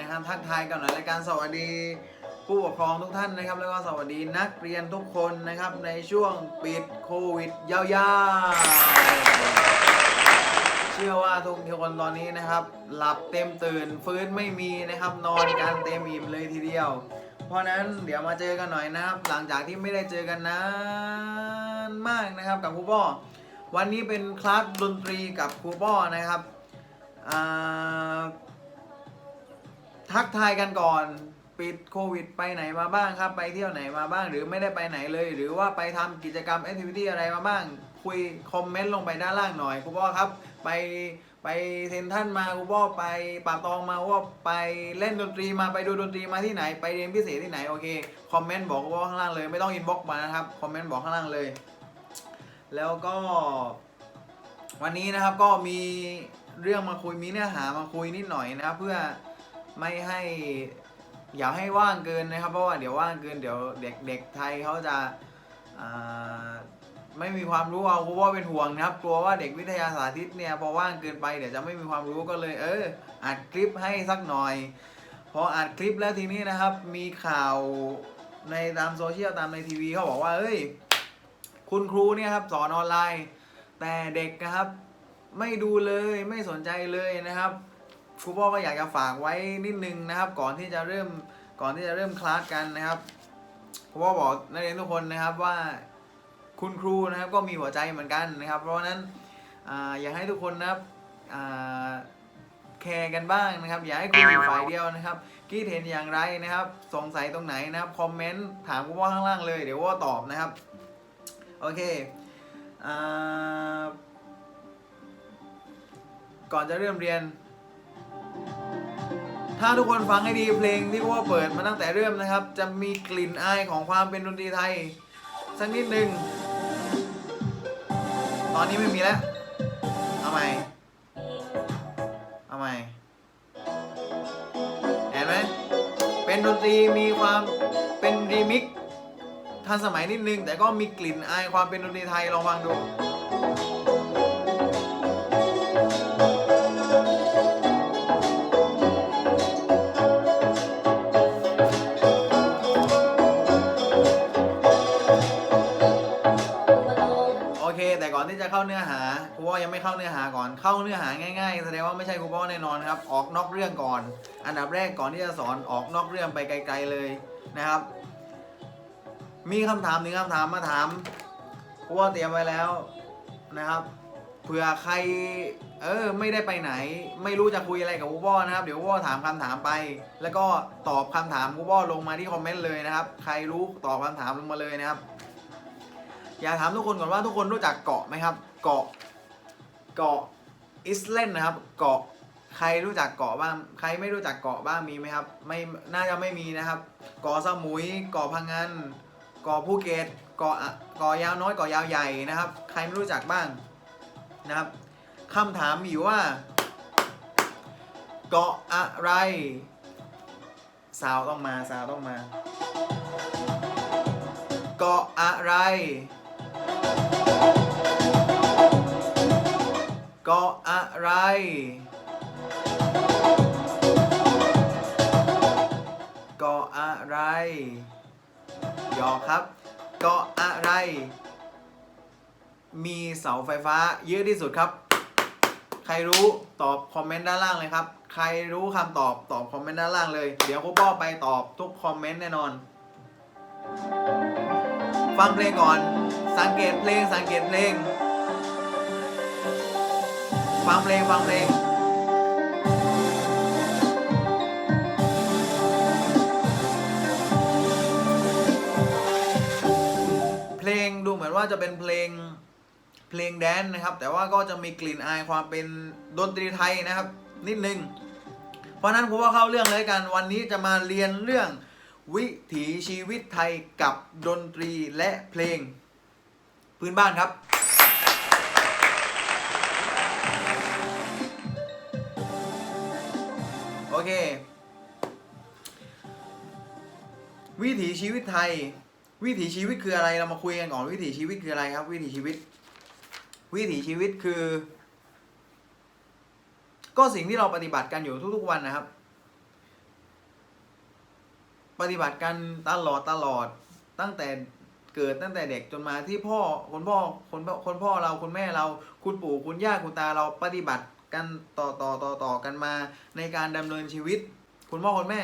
นะครับ ทักทายกันหน่อยรายการสวัสดีผู้ปกครองทุกท่านนะครับ แล้วก็สวัสดีนักเรียนทุกคนนะครับ ในช่วงปิดโควิดยาวๆ เชื่อว่าทุกคนตอนนี้นะครับ หลับเต็มตื่นฟื้นไม่มีนะครับ นอนกันเต็มอิ่มเลยทีเดียว เพราะนั้นเดี๋ยวมาเจอกันหน่อยนะครับ หลังจากที่ไม่ได้เจอกันนานมากนะครับกับครูป้อวันนี้เป็นคลาสดนตรีกับครูป้อนะครับอ่า ทักทายกันก่อน ปิดโควิด ไปไหนมาบ้างครับ ไปเที่ยวไหนมาบ้าง หรือไม่ได้ไปไหนเลย หรือว่าไปทำกิจกรรมแอคทิวิตี้อะไรมาบ้าง คุยคอมเมนต์ลงไปด้านล่างหน่อยครูป้อครับ ไปไปเซนทันมาครูป้อไปป่าตองมาว่าไปเล่นดนตรีมาไปดูดนตรีมาที่ไหน ไปเรียนพิเศษที่ไหนโอเคคอมเมนต์บอกครูป้อข้างล่างเลยไม่ต้องอินบ็อกซ์มานะครับคอมเมนต์บอกข้างล่างเลย แล้วก็ วันนี้นะครับก็มีเรื่องมาคุยมีเนื้อหามาคุยนิดหน่อยนะครับเพื่อ ไม่ให้อย่าให้ว่างเกินนะครับ เพราะว่าเดี๋ยวว่างเกินเดี๋ยวเด็กเด็กไทยเขาจะไม่มีความรู้เอาเพราะว่าเป็นห่วงนะครับกลัวว่าเด็กวิทยาศาสตร์ทิศเนี่ยพอว่างเกินไปเดี๋ยวจะไม่มีความรู้ก็เลย เอออัดคลิปให้สักหน่อย พออัดคลิปแล้วทีนี้นะครับ มีข่าวในตามโซเชียลตามในทีวีเขาบอกว่าเอ้ย คุณครูเนี่ยครับสอนออนไลน์ แต่เด็กนะครับ ไม่ดูเลยไม่สนใจเลยนะครับ ครูพ่อก็อยากจะฝากไว้นิดนึงนะครับ ก่อนที่จะเริ่มก่อนที่จะเริ่มคลาสกันนะครับครูพ่อบอกนักเรียนทุกคนนะครับว่าคุณครูนะครับก็มีหัวใจเหมือนกันนะครับ เพราะฉะนั้นออยากให้ทุกคนนะครับแคร์กันบ้างนะครับ อย่าให้คุณอยู่ฝ่ายเดียวนะครับคิดเห็นอย่างไรนะครับ สงสัยตรงไหนนะครับคอมเมนต์ถามครูพ่อข้างล่างเลยเดี๋ยวว่าตอบนะครับโอเคอก่อนจะเริ่มเรียน ถ้าทุกคนฟังให้ดีเพลงที่ว่าเปิดมาตั้งแต่เริ่มนะครับ จะมีกลิ่นอายของความเป็นดนตรีไทย สักนิดหนึ่งตอนนี้ไม่มีแล้ว เอาใหม่ เอาใหม่เห็นไหมเป็นดนตรีมีความเป็นรีมิกทันสมัยนิดนึง แต่ก็มีกลิ่นอายความเป็นดนตรีไทยลองฟังดู แต่ก่อนที่จะเข้าเนื้อหาครูป้อยังไม่เข้าเนื้อหาก่อนเข้าเนื้อหาง่ายๆแสดงว่าไม่ใช่ครูป้อแน่นอนครับออกนอกเรื่องก่อน อันดับแรกก่อนที่จะสอนออกนอกเรื่องไปไกล ๆเลยนะครับ มีคำถามหนึ่งคำถามมาถามครูป้อเตรียมไว้แล้วนะครับเผื่อใครเออไม่ได้ไปไหน ไม่รู้จะคุยอะไรกับครูป้อนะครับ เดี๋ยวครูป้อถามคำถามไป แล้วก็ตอบคำถามครูป้อลงมาที่คอมเมนต์เลยนะครับ ใครรู้ตอบคำถามลงมาเลยนะครับ อยากถามทุกคนก่อนว่าทุกคนรู้จักเกาะไหมครับ เกาะ เกาะอิสเลนนะครับ เกาะใครรู้จักเกาะบ้าง ใครไม่รู้จักเกาะบ้างมีไหมครับ ไม่ น่าจะไม่มีนะครับ เกาะสมุย เกาะพังงาน เกาะภูเก็ต เกาะอะเกาะยาวน้อย เกาะยาวใหญ่นะครับ ใครไม่รู้จักบ้างนะครับคำถามอยู่ว่า เกาะอะไร สาวต้องมา สาวต้องมา เกาะอะไร กาะอะไรกะอะไร ยอครับเกาะอะไร มีเสาไฟฟ้าเยอะที่สุดครับ ใครรู้ตอบคอมเมนต์ด้านล่างเลยครับ ใครรู้คำตอบตอบคอมเมนต์ด้านล่างเลย เดี๋ยวครูป้อไปตอบทุกคอมเมนต์แน่นอน ฟังเพลงก่อน สังเกตเพลงสังเกตเพลง ฟังเพลงฟังเพลงเพลงดูเหมือนว่าจะเป็นเพลงเพลงแดนนะครับ แต่ว่าก็จะมีกลิ่นอายความเป็นดนตรีไทยนะครับ นิดนึง เพราะนั้นผมว่าเข้าเรื่องเลยกันวันนี้จะมาเรียนเรื่อง วิถีชีวิตไทยกับดนตรีและเพลง พื้นบ้านครับโอเค วิถีชีวิตไทย วิถีชีวิตคืออะไรเรามาคุยกันก่อนวิถีชีวิตคืออะไรครับ วิถีชีวิต วิถีชีวิตคือ ก็สิ่งที่เราปฏิบัติกันอยู่ทุกๆวันนะครับ ปฏิบัติกันตลอดตลอดตั้งแต่เกิดตั้งแต่เด็กจนมาที่พ่อคุณพ่อคุณพ่อคุณพ่อเราคุณแม่เราคุณปู่คุณย่าคุณตาเราปฏิบัติกันต่อต่อต่อต่อกันมาในการดำเนินชีวิต คุณพ่อคุณแม่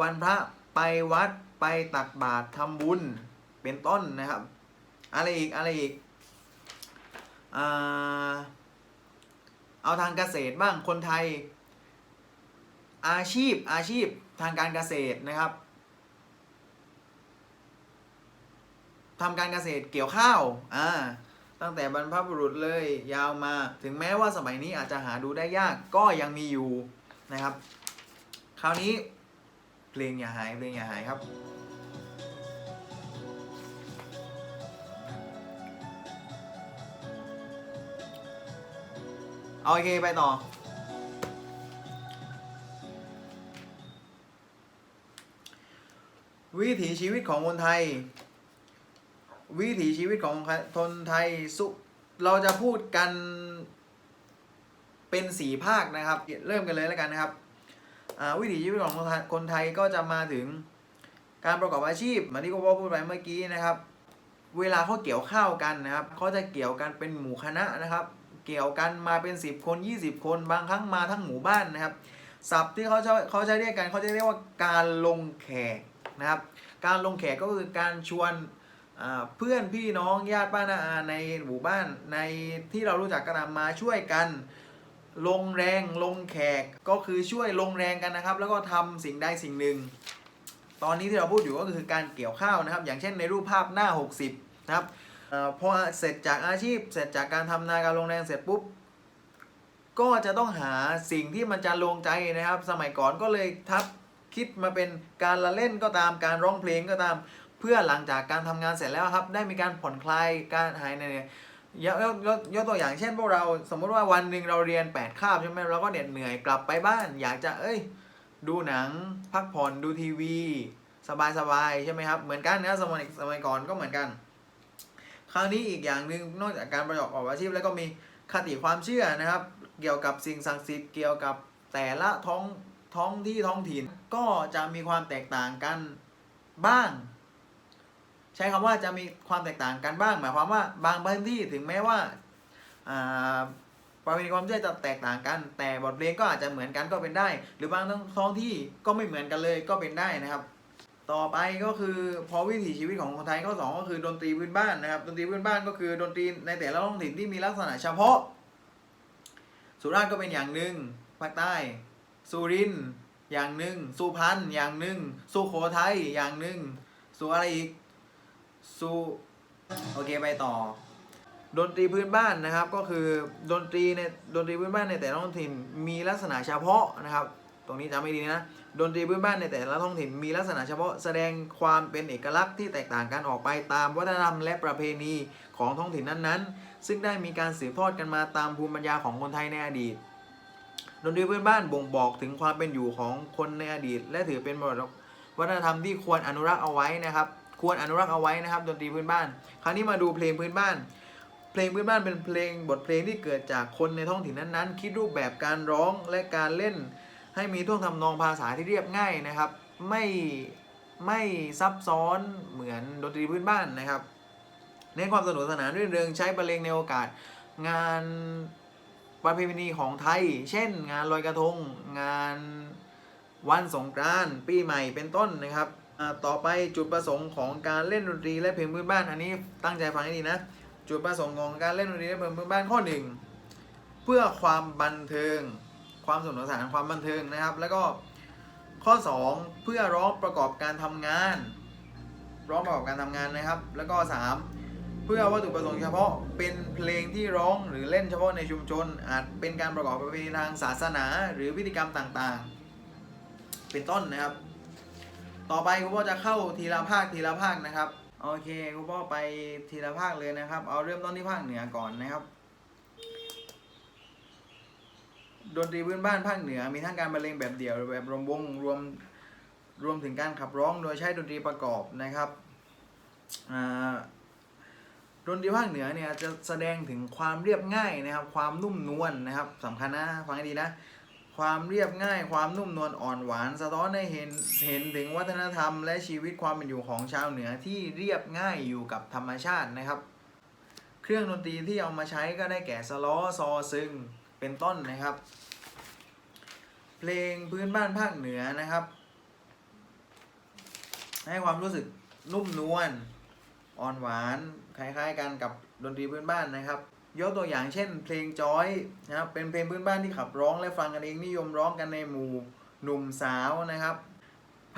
วันพระไปวัดไปตักบาตรทำบุญเป็นต้นนะครับ อะไรอีกอะไรอีกเอาทางเกษตรบ้างคนไทย อาชีพอาชีพทางการเกษตรนะครับ ทำการเกษตรเกี่ยวข้าวอ่าตั้งแต่บรรพบุรุษเลยยาวมา ถึงแม้ว่าสมัยนี้อาจจะหาดูได้ยากก็ยังมีอยู่นะครับ คราวนี้เพลงอย่าหายเพลงอย่าหายครับเอาโอเคไปต่อ วิถีชีวิตของคนไทย วิถีชีวิตของคนไทยสุเราจะพูดกันเป็นสีภาคนะครับ เริ่มกันเลยแล้วกันนะครับวิถีชีวิตของคนไทยก็จะมาถึงการประกอบอาชีพเหมือนที่คุณพ่อพูดไปเมื่อกี้นะครับ เวลาเขาเกี่ยวข้าวกันนะครับเขาจะเกี่ยวกันเป็นหมู่คณะนะครับ เกี่ยวกันมาเป็น 10 คน 20 คนบางครั้งมาทั้งหมู่บ้านนะครับศัพท์ที่เขาใช้เขาใช้เรียกกันเขาจะเรียกว่าการลงแขกนะครับ การลงแขกก็คือการชวน เพื่อนพี่น้องญาติป้านาอาในหมู่บ้านในที่เรารู้จักกันมาช่วยกัน ลงแรงลงแขกก็คือช่วยลงแรงกันนะครับ แล้วก็ทำสิ่งใดสิ่งหนึ่ง ตอนนี้ที่เราพูดอยู่ก็คือการเกี่ยวข้าวนะครับ อย่างเช่นในรูปภาพหน้า 60 นะครับอพอเสร็จจากอาชีพเสร็จจากการทำนาการลงแรงเสร็จปุ๊บก็จะต้องหาสิ่งที่มันจะลงใจนะครับ สมัยก่อนก็เลยทับคิดมาเป็นการละเล่นก็ตามการร้องเพลงก็ตาม พื่อหลังจากการทำงานเสร็จแล้วครับ ได้มีการผ่อนคลายการหายเนื่อยยกยกยกตัวอย่างเช่นพวกเราสมมุติว่าวันหนึ่งเราเรียน8คาบใช่ไหมเราก็เหน็ดเหนื่อยกลับไปบ้าน อยากจะเอ้ย ดูหนังพักผ่อนดูทีวี สบายสบายๆใช่ไหมครับเหมือนกันนะสมัยสมัยก่อนก็เหมือนกัน คราวนี้อีกอย่างหนึ่งนอกจากการประกอบอาชีพแล้วก็มีคติความเชื่อนะครับ เกี่ยวกับสิ่งศักดิ์สิทธิ์เกี่ยวกับแต่ละท้องท้องที่ท้องถิ่นก็จะมีความแตกต่างกันบ้าง ใช้คำว่าจะมีความแตกต่างกันบ้าง หมายความว่าบางพื้นที่ถึงแม้ว่าประเพณีความเชื่อจะแตกต่างกัน แต่บทเพลงก็อาจจะเหมือนกันก็เป็นได้ หรือบางท้องที่ก็ไม่เหมือนกันเลยก็เป็นได้นะครับ ต่อไปก็คือพอวิถีชีวิตของคนไทยข้อสองก็คือดนตรีพื้นบ้านนะครับ ดนตรีพื้นบ้านก็คือดนตรีในแต่ละท้องถิ่นที่มีลักษณะเฉพาะ สุราษฎร์ก็เป็นอย่างหนึ่งภาคใต้ สุรินทร์อย่างหนึ่งสุพรรณอย่างหนึ่งสุโขทัยอย่างหนึ่งสุอะไรอีก สุโอเคไปต่อ ดนตรีพื้นบ้านนะครับก็คือดนตรีในดนตรีพื้นบ้านในแต่ละท้องถิ่นมีลักษณะเฉพาะนะครับ ตรงนี้จำไม่ดีนะดนตรีพื้นบ้านในแต่ละท้องถิ่นมีลักษณะเฉพาะแสดงความเป็นเอกลักษณ์ที่แตกต่างกันออกไปตามวัฒนธรรมและประเพณีของท้องถิ่นนั้นๆ ซึ่งได้มีการสืบทอดกันมาตามภูมิปัญญาของคนไทยในอดีต ดนตรีพื้นบ้านบ่งบอกถึงความเป็นอยู่ของคนในอดีต และถือเป็นมรดกวัฒนธรรมที่ควรอนุรักษ์เอาไว้นะครับ ควรอนุรักษ์เอาไว้นะครับดนตรีพื้นบ้าน คราวนี้มาดูเพลงพื้นบ้าน เพลงพื้นบ้านเป็นเพลงบทเพลงที่เกิดจากคนในท้องถิ่นนั้นๆ คิดรูปแบบการร้องและการเล่น ให้มีท่วงทำนองภาษาที่เรียบง่ายนะครับ ไม่ไม่ซับซ้อนเหมือนดนตรีพื้นบ้านนะครับเน้นความสนุกสนานรื่นเริงใช้บรรเลงในโอกาส งานประเพณีของไทย เช่น งานลอยกระทง งานวันสงกรานต์ปีใหม่เป็นต้นนะครับ ต่อไปจุดประสงค์ของการเล่นดนตรีและเพลงพื้นบ้านอันนี้ตั้งใจฟังให้ดีนะ จุดประสงค์ของการเล่นดนตรีและเพลงพื้นบ้านข้อหนึ่งเพื่อความบันเทิง ความสนุกสนานความบันเทิงนะครับ แล้วก็ข้อ 2 เพื่อร้องประกอบการทำงาน ร้องประกอบการทำงานนะครับ แล้วก็ 3 เพื่อวัตถุประสงค์เฉพาะเป็นเพลงที่ร้องหรือเล่นเฉพาะในชุมชน อาจเป็นการประกอบประเพณีทางศาสนา หรือพิธีกรรมต่างๆ เป็นต้นนะครับ ต่อไปคุณพ่อจะเข้าทีละภาคทีละภาคนะครับ โอเคคุณพ่อไปทีละภาคเลยนะครับ เอาเริ่มต้นที่ภาคเหนือก่อนนะครับ ดนตรีพื้นบ้านภาคเหนือ มีทั้งการบรรเลงแบบเดี่ยวแบบรวมวงรวมรวมถึงการขับร้องโดยใช้ดนตรีประกอบนะครับดนตรีภาคเหนือเนี่ยจะแสดงถึงความเรียบง่ายนะครับ ความนุ่มนวลนะครับสำคัญนะฟังให้ดีนะ ความเรียบง่ายความนุ่มนวลอ่อนหวาน สะท้อนให้เห็นเห็นถึงวัฒนธรรม และชีวิตความเป็นอยู่ของชาวเหนือที่เรียบง่ายอยู่กับธรรมชาตินะครับ เครื่องดนตรีที่เอามาใช้ก็ได้แก่สล้อซอซึงเป็นต้นนะครับ เพลงพื้นบ้านภาคเหนือนะครับ ให้ความรู้สึกนุ่มนวลอ่อนหวานคล้ายๆกันกับดนตรีพื้นบ้านนะครับ ยกตัวอย่างเช่น เพลงจอยนะครับเป็นเพลงพื้นบ้านที่ขับร้องและฟังกันเองนิยมร้องกันในหมู่หนุ่มสาวนะครับ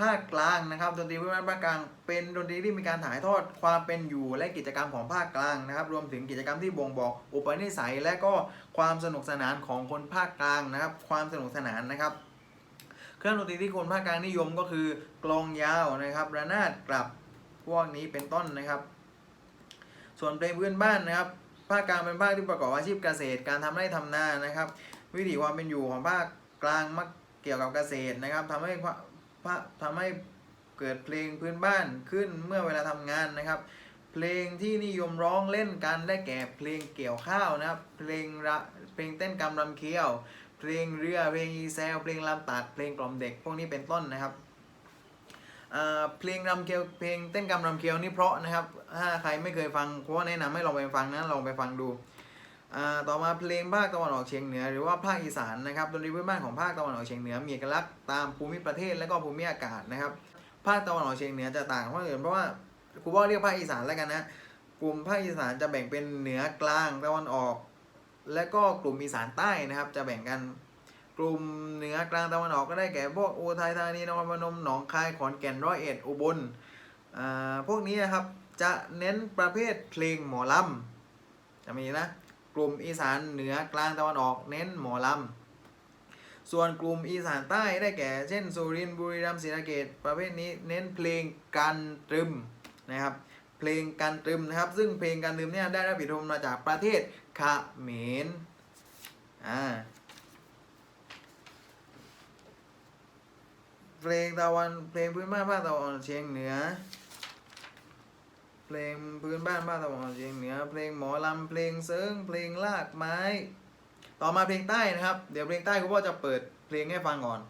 ภาคกลางนะครับดนตรีพื้นบ้านภาคกลางเป็นดนตรีที่มีการถ่ายทอดความเป็นอยู่และกิจกรรมของภาคกลางนะครับ รวมถึงกิจกรรมที่บ่งบอกอุปนิสัย และก็ความสนุกสนานของคนภาคกลางนะครับ ความสนุกสนานนะครับ เครื่องดนตรีที่คนภาคกลางนิยมก็คือกลองยาวนะครับระนาดกลับพวกนี้เป็นต้นนะครับ ส่วนเพลงพื้นบ้านนะครับ ภาคกลางเป็นภาคที่ประกอบอาชีพเกษตร การทำไร่ทำนานะครับ วิถีความเป็นอยู่ของภาคกลางมักเกี่ยวกับเกษตรนะครับทำให้ภาภาทำให้เกิดเพลงพื้นบ้านขึ้นเมื่อเวลาทำงานนะครับ เพลงที่นิยมร้องเล่นกันได้แก่เพลงเกี่ยวข้าวนะครับ เพลงระเพลงเต้นกำรำเคี้ยว เพลงเรือเพลงอีแซวเพลงลำตัดเพลงกล่อมเด็กพวกนี้เป็นต้นนะครับอ่าเพลงรำเคียวเพลงเต้นกำรำเคียวนี่เพราะนะครับ ถ้าใครไม่เคยฟังเพราะว่าแนะนำให้ลองไปฟังนะลองไปฟังดูต่อมาเพลงภาคตะวันออกเฉียงเหนือหรือว่าภาคอีสานนะครับดนตรีพื้นบ้านของภาคตะวันออกเฉียงเหนือมีเอกลักษณ์ตามภูมิประเทศและก็ภูมิอากาศนะครับ ภาคตะวันออกเฉียงเหนือจะต่างจากภาคอื่นเพราะว่าครูว่าเรียกภาคอีสานแล้วกันนะกลุ่มภาคอีสานจะแบ่งเป็นเหนือกลางตะวันออก และก็กลุ่มอีสานใต้นะครับ จะแบ่งกันกลุ่มเหนือกลางตะวันออกก็ได้แก่พวกอุทัยธานีนครพนมหนองคายขอนแก่นร้อยเอ็ดอุบลอ่าพวกนี้นะครับ จะเน้นประเภทเพลงหมอลำจะมีนะกลุ่มอีสานเหนือกลางตะวันออกเน้นหมอลำส่วนกลุ่มอีสานใต้ได้แก่ เช่นสุรินทร์บุรีรัมย์ศรีสะเกษประเภทนี้เน้นเพลงกันตรึมนะครับเพลงกันตรึมนะครับ ซึ่งเพลงกันตรึมเนี่ยได้รับอิทธิพลมาจากประเทศคาเมรอ่าเพลงตะวันเพลงพื้นบ้านภาคตะวันออกเฉียงเหนือ เพลงพื้นบ้านบ้านตะวันออกเฉียงเหนือ เพลงหมอลำเพลงเซิงเพลงลากไม้ ต่อมาเพลงใต้นะครับ เดี๋ยวเพลงใต้คุณพ่อจะเปิดเพลงให้ฟังก่อน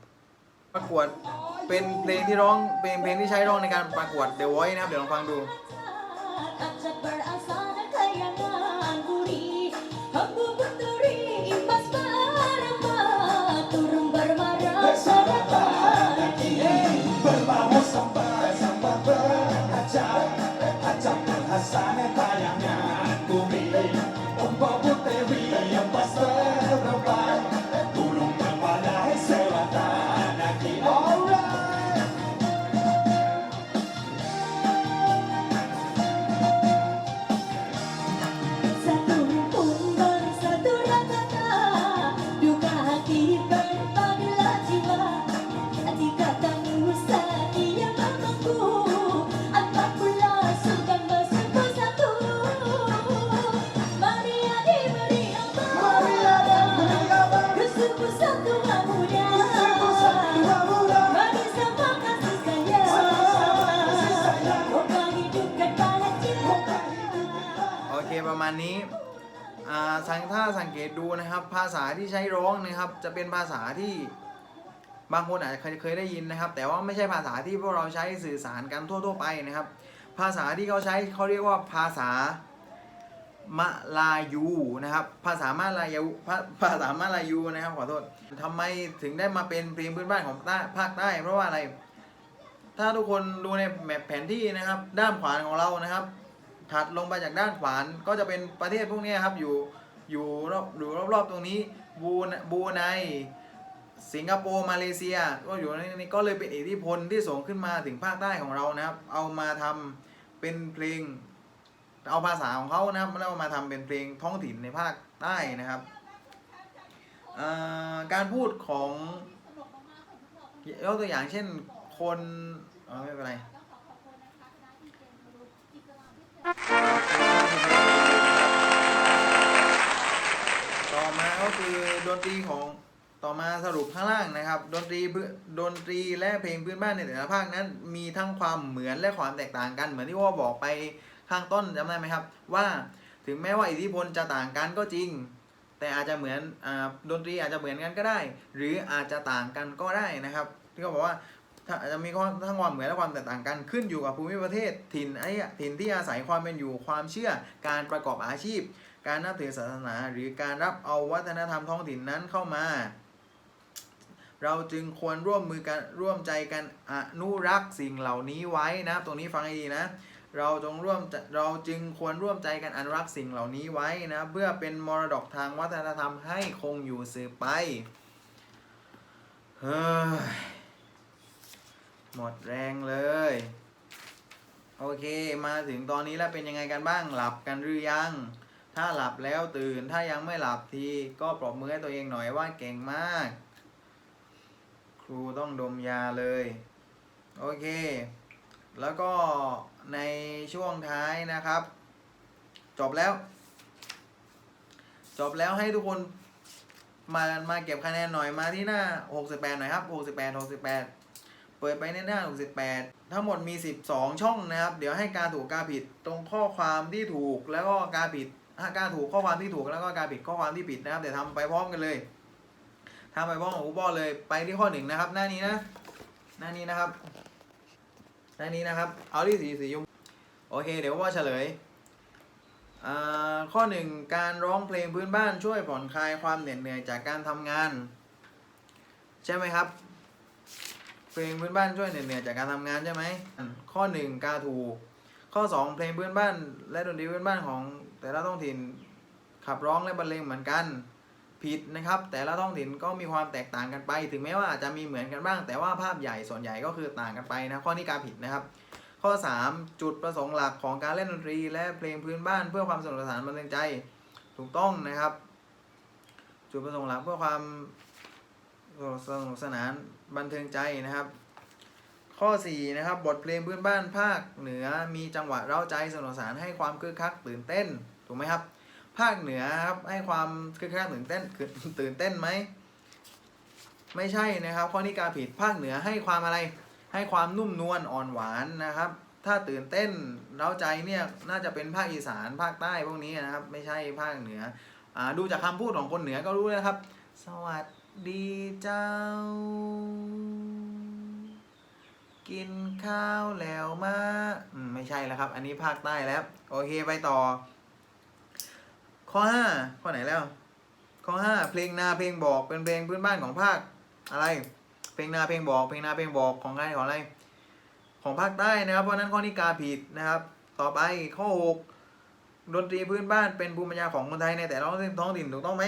ประกวดเป็นเพลงที่ร้องเป็นเพลงที่ใช้ร้องในการประกวดเด e v ไว c นะครับ เดี๋ยวลองฟังดู ภาษาที่ใช้ร้องนะครับ จะเป็นภาษาที่บางคนอาจจะเคยได้ยินนะครับ แต่ว่าไม่ใช่ภาษาที่พวกเราใช้สื่อสารกันทั่ว ๆ ไปนะครับ ภาษาที่เขาใช้เขาเรียกว่าภาษามะลายูนะครับ ภาษามะลายูภาษามะลายูนะครับขอโทษทำไมถึงได้มาเป็นเพลงพื้นบ้านของใต้ภาคใต้เพราะว่าอะไร ถ้าทุกคนดูในแมปแผนที่นะครับ ด้านขวาของเรานะครับ ถัดลงไปจากด้านขวานก็จะเป็นประเทศพวกนี้ครับอยู่ อยู่รอบอยู่รอบๆตรงนี้บูนบูไนสิงคโปร์มาเลเซียก็อยู่ในนี้ก็เลยเป็นอิทธิพลที่ส่งขึ้นมาถึงภาคใต้ของเรานะครับ เอามาทำเป็นเพลง เอาภาษาของเขานะครับแล้วมาทำเป็นเพลงท้องถิ่นในภาคใต้นะครับการพูดของยกตัวอย่างเช่นคนไม่เป็นไร นตรีของต่อมาสรุปข้างล่างนะครับ ดนตรีพื้นดนตรีและเพลงพื้นบ้านในแต่ละภาคนั้น มีทั้งความเหมือนและความแตกต่างกันเหมือนที่ว่าบอกไปข้างต้นจำได้ไหมครับ ว่าถึงแม้ว่าอิทธิพลจะต่างกันก็จริง แต่อาจจะเหมือนอดนตรีอาจจะเหมือนกันก็ได้ หรืออาจจะต่างกันก็ได้นะครับ ที่เขาบอกว่าอาจจะมีทั้งความเหมือนและความแตกต่างกันขึ้นอยู่กับภูมิประเทศถิ่นไอ้ถิ่นที่อาศัยความเป็นอยู่ความเชื่อการประกอบอาชีพ การนับถือศาสนาหรือการรับเอาวัฒนธรรมท้องถิ่นนั้นเข้ามา เราจึงควรร่วมมือกันร่วมใจกันอนุรักษ์สิ่งเหล่านี้ไว้นะตรงนี้ฟังให้ดีนะเราจงร่วมจะเราจึงควรร่วมใจกันอนุรักษ์สิ่งเหล่านี้ไว้นะเพื่อเป็นมรดกทางวัฒนธรรมให้คงอยู่สืบไปเฮ้ยหมดแรงเลย โอเค มาถึงตอนนี้แล้วเป็นยังไงกันบ้างหลับกันหรือยัง ถ้าหลับแล้วตื่น ถ้ายังไม่หลับทีก็ปรบมือให้ตัวเองหน่อยว่าเก่งมาก ครูต้องดมยาเลย โอเค แล้วก็ในช่วงท้ายนะครับ จบแล้ว จบแล้วให้ทุกคนมามาเก็บคะแนนหน่อยมาที่หน้า 68 หน่อยครับ 68 68 เปิดไปในหน้า 68 ทั้งหมดมี 12 ช่องนะครับ เดี๋ยวให้การถูกการผิดตรงข้อความที่ถูกแล้วก็การผิด การถูกข้อความที่ถูกแล้วก็การผิดข้อความที่ผิดนะครับเดี๋ยวทำไปพร้อมกันเลยทำไปพร้อมกับครูบอลเลยไปที่ข้อหนึ่งนะครับ หน้านี้นะ หน้านี้นะครับ หน้านี้นะครับ เอาที่สีสีชมพูโอเค เดี๋ยวว่าเฉลยอ่าข้อหนึ่งการร้องเพลงพื้นบ้านช่วยผ่อนคลายความเหน็ดเหนื่อยจากการทำงาน ใช่ไหมครับ เพลงพื้นบ้านช่วยเหน็ดเหนื่อยจากการทำงานใช่ไหมข้อหนึ่งกาถูกข้อสองเพลงพื้นบ้านและดนตรีพื้นบ้านของ แต่ละท้องถิ่นขับร้องและบรรเลงเหมือนกันผิดนะครับ แต่ละท้องถิ่นก็มีความแตกต่างกันไป ถึงแม้ว่าอาจจะมีเหมือนกันบ้าง แต่ว่าภาพใหญ่ส่วนใหญ่ก็คือต่างกันไปนะข้อนี้การผิดนะครับ ข้อ 3 จุดประสงค์หลักของการเล่นดนตรี และเพลงพื้นบ้านเพื่อความสนุกสนานบันเทิงใจถูกต้องนะครับ จุดประสงค์หลักเพื่อความสนุกสนานบันเทิงใจนะครับ ข้อ 4 นะครับ บทเพลงพื้นบ้านภาคเหนือมีจังหวะเร้าใจสนุกสนานให้ความคึกคักตื่นเต้น ถูกไหมครับ ภาคเหนือครับให้ความคึกคักตื่นเต้นตื่นเต้นไหมไม่ใช่นะครับข้อนี้การผิดภาคเหนือให้ความอะไร ให้ความนุ่มนวลอ่อนหวานนะครับ ถ้าตื่นเต้นเร้าใจเนี่ยน่าจะเป็นภาคอีสานภาคใต้พวกนี้นะครับ ไม่ใช่ภาคเหนืออดูจากคำพูดของคนเหนือก็รู้นะครับ สวัสดีเจ้า กินข้าวแล้วมาไม่ใช่แล้วครับ อันนี้ภาคใต้แล้ว โอเคไปต่อ ข้อห้าข้อไหนแล้ว ข้อห้าเพลงนาเพลงบอกเป็นเพลงพื้นบ้านของภาคอะไร เพลงนาเพลงบอก เพลงนาเพลงบอกของใครของอะไร ของภาคใต้นะครับ เพราะนั้นข้อนี้กาผิดนะครับ ต่อไปข้อหกดนตรีพื้นบ้านเป็นภูมิปัญญาของคนไทยในแต่ละท้องถิ่นถูกต้องไหม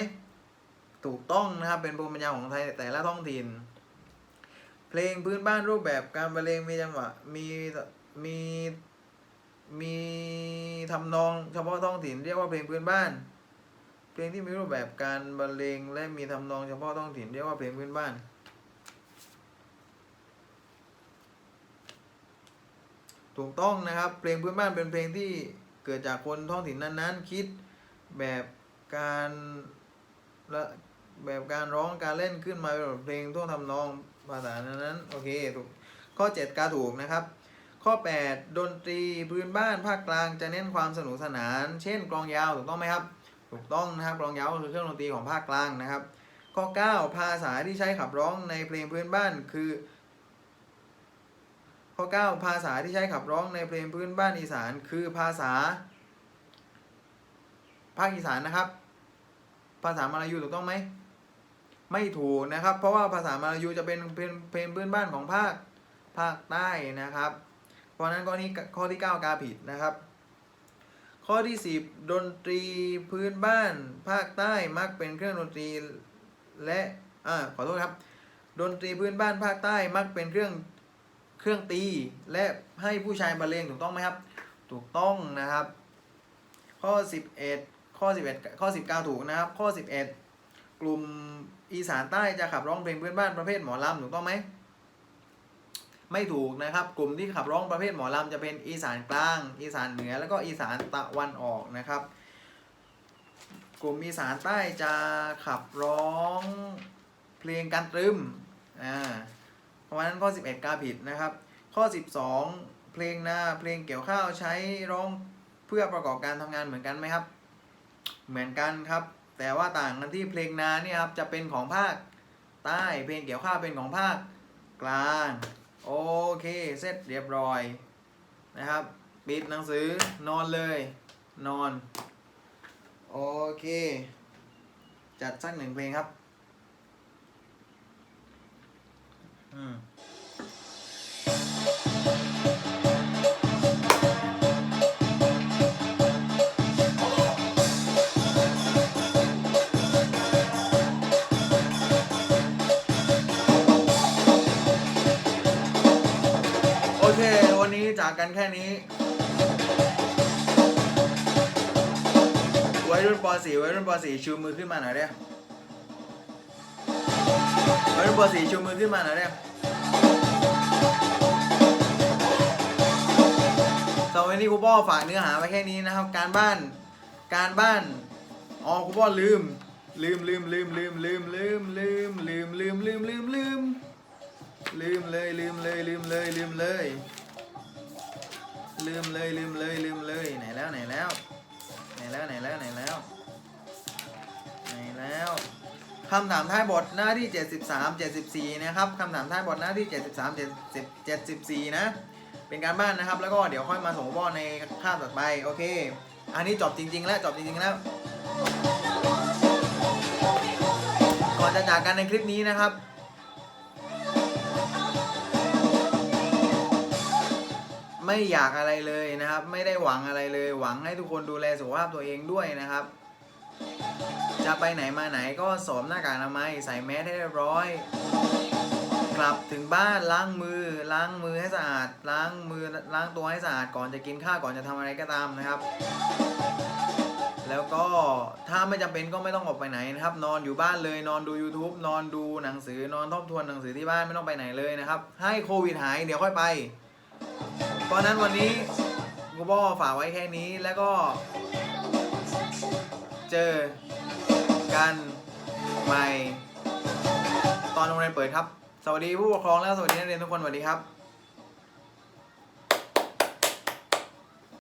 ถูกต้องนะครับเป็นภูมิปัญญาของไทยแต่ละท้องถิ่น เพลงพื้นบ้านรูปแบบการบรรเลงมีจังหวะมีมี มีทำนองเฉพาะท้องถิ่นเรียกว่าเพลงพื้นบ้าน เพลงที่มีรูปแบบการบรรเลงและมีทำนองเฉพาะท้องถิ่นเรียกว่าเพลงพื้นบ้าน ถูกต้องนะครับ เพลงพื้นบ้านเป็นเพลงที่เกิดจากคนท้องถิ่นนั้นๆ คิดแบบการและแบบการร้องการเล่นขึ้นมาเป็นบทเพลงท่วงทำนองภาษานั้นๆโอเคถูกข้อ 7กาถูกนะครับ ข้อ 8 ดนตรีพื้นบ้านภาคกลางจะเน้นความสนุกสนาน เช่นกลองยาวถูกต้องไหมครับ ถูกต้องนะครับกลองยาวก็คือเครื่องดนตรีของภาคกลางนะครับ ข้อ 9 ภาษาที่ใช้ขับร้องในเพลงพื้นบ้านคือ ข้อ 9 ภาษาที่ใช้ขับร้องในเพลงพื้นบ้านอีสาน คือภาษา ภาคอีสานนะครับ ภาษามาลายูถูกต้องไหมไม่ถูกนะครับ เพราะว่าภาษามาลายูจะเป็นเพลงเพลงพื้นบ้านของภาคภาคใต้นะครับ เพราะฉะนั้นข้อนี้ข้อที่ 9 กาผิดนะครับ ข้อที่ 10 ดนตรีพื้นบ้าน ภาคใต้มักเป็นเครื่องดนตรีและอ่าขอโทษครับ ดนตรีพื้นบ้านภาคใต้มักเป็นเครื่องเครื่องตีและให้ผู้ชายบรรเลงถูกต้องไหมครับ ถูกต้องนะครับ ข้อ 11 ข้อ 11 ข้อ 19 ถูกนะครับ ข้อ 11 กลุ่มอีสานใต้จะขับร้องเพลงพื้นบ้านประเภทหมอลำถูกต้องไหม ไม่ถูกนะครับ กลุ่มที่ขับร้องประเภทหมอลำจะเป็นอีสานกลาง อีสานเหนือแล้วก็อีสานตะวันออกนะครับ กลุ่มอีสานใต้จะขับร้องเพลงกันตรึมอ่าเพราะฉะนั้นข้อ 11 กาผิดนะครับ ข้อ 12 เพลงนาเพลงเกี่ยวข้าวใช้ร้องเพื่อประกอบการทำงานเหมือนกันไหมครับ เหมือนกันครับ แต่ว่าต่างกันที่เพลงนาเนี่ยครับจะเป็นของภาคใต้เพลงเกี่ยวข้าวเป็นของภาคกลาง โอเค เสร็จเรียบร้อยนะครับ ปิดหนังสือนอนเลย นอน โอเค จัดสักหนึ่งเพลงครับ อืม วัยรุ่นปวัยรุ่นป .4 ชูมือขึ้นมาหน่อยเด้วัยรุ่นป .4 ชูมือขึ้นมาหน่อยเด้สำหรับวันนี้ครูป้อฝากเนื้อหาไว้แค่นี้นะครับ การบ้าน การบ้าน อ๋อครูป้อลืม ลืมลืมลืมลืมลืมลืมลืมลืมลืมลืมลืมลืมลืมเลยลืมเลยลืมเลยลืมเลยลืมเลยลืมเลยลืมเลยไหนแล้วไหนแล้วไหนแล้วไหนแล้วไหนแล้ว แล้วคำถามท้ายบทหน้าที่ 73 74 นะครับคำถามท้ายบทหน้าที่ 73 70 74 นะ เป็นการบ้านนะครับ แล้วก็เดี๋ยวค่อยมาส่งบอในคาบต่อไป โอเค อันนี้จบจริง ๆ แล้วจบจริง ๆ แล้ว ก่อนจะจากกันในคลิปนี้นะครับ ไม่อยากอะไรเลยนะครับ ไม่ได้หวังอะไรเลย หวังให้ทุกคนดูแลสุขภาพตัวเองด้วยนะครับ จะไปไหนมาไหนก็สวมหน้ากากอนามัยใส่แมสให้เรียบร้อย กลับถึงบ้านล้างมือล้างมือให้สะอาด ล้างมือล้างตัวให้สะอาดก่อนจะกินข้าวก่อนจะทำอะไรก็ตามนะครับ แล้วก็ถ้าไม่จำเป็นก็ไม่ต้องออกไปไหนนะครับ นอนอยู่บ้านเลยนอนดู YouTube นอนดูหนังสือนอนทบทวนหนังสือที่บ้านไม่ต้องไปไหนเลยนะครับ ให้โควิดหายเดี๋ยวค่อยไป เพราะฉะนั้นวันนี้กูบอฝากไว้แค่นี้แล้วก็ เจอกันใหม่ ตอนโรงเรียนเปิดครับ สวัสดีผู้ปกครองและสวัสดีนักเรียนทุกคนสวัสดีครับ